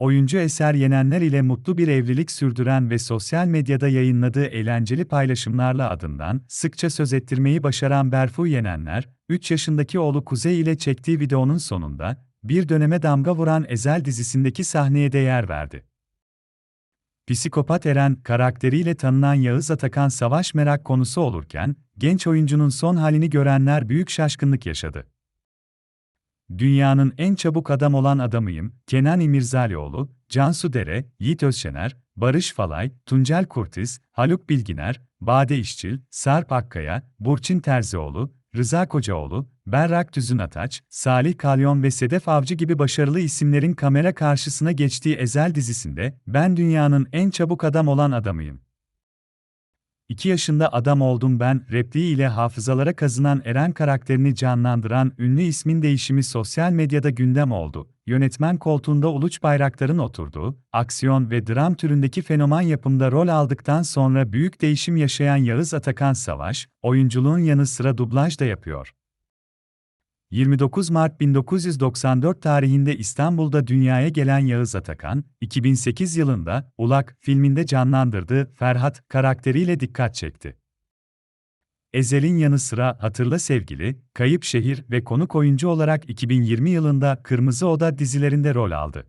oyuncu Eser Yenenler ile mutlu bir evlilik sürdüren ve sosyal medyada yayınladığı eğlenceli paylaşımlarla adından sıkça söz ettirmeyi başaran Berfu Yenenler, 3 yaşındaki oğlu Kuzey ile çektiği videonun sonunda, bir döneme damga vuran Ezel dizisindeki sahneye de yer verdi. Psikopat Eren karakteriyle tanınan Yağız Atakan savaş merak konusu olurken, genç oyuncunun son halini görenler büyük şaşkınlık yaşadı. Dünyanın en çabuk adam olan adamıyım, Kenan İmirzalıoğlu, Cansu Dere, Yiğit Özşener, Barış Falay, Tuncel Kurtiz, Haluk Bilginer, Bade İşçil, Sarp Akkaya, Burçin Terzioğlu, Rıza Kocaoğlu, Berrak Tüzün Ataç, Salih Kalyon ve Sedef Avcı gibi başarılı isimlerin kamera karşısına geçtiği Ezel dizisinde, ben dünyanın en çabuk adam olan adamıyım. 2 yaşında adam oldum ben repliği ile hafızalara kazınan Eren karakterini canlandıran ünlü ismin değişimi sosyal medyada gündem oldu. Yönetmen koltuğunda Uluç Bayraktar'ın oturduğu, aksiyon ve dram türündeki fenomen yapımda rol aldıktan sonra büyük değişim yaşayan Yağız Atakan Savaş, oyunculuğun yanı sıra dublaj da yapıyor. 29 Mart 1994 tarihinde İstanbul'da dünyaya gelen Yağız Atakan, 2008 yılında Ulak filminde canlandırdığı Ferhat karakteriyle dikkat çekti. Ezel'in yanı sıra Hatırla Sevgili, Kayıp Şehir ve konuk oyuncu olarak 2020 yılında Kırmızı Oda dizilerinde rol aldı.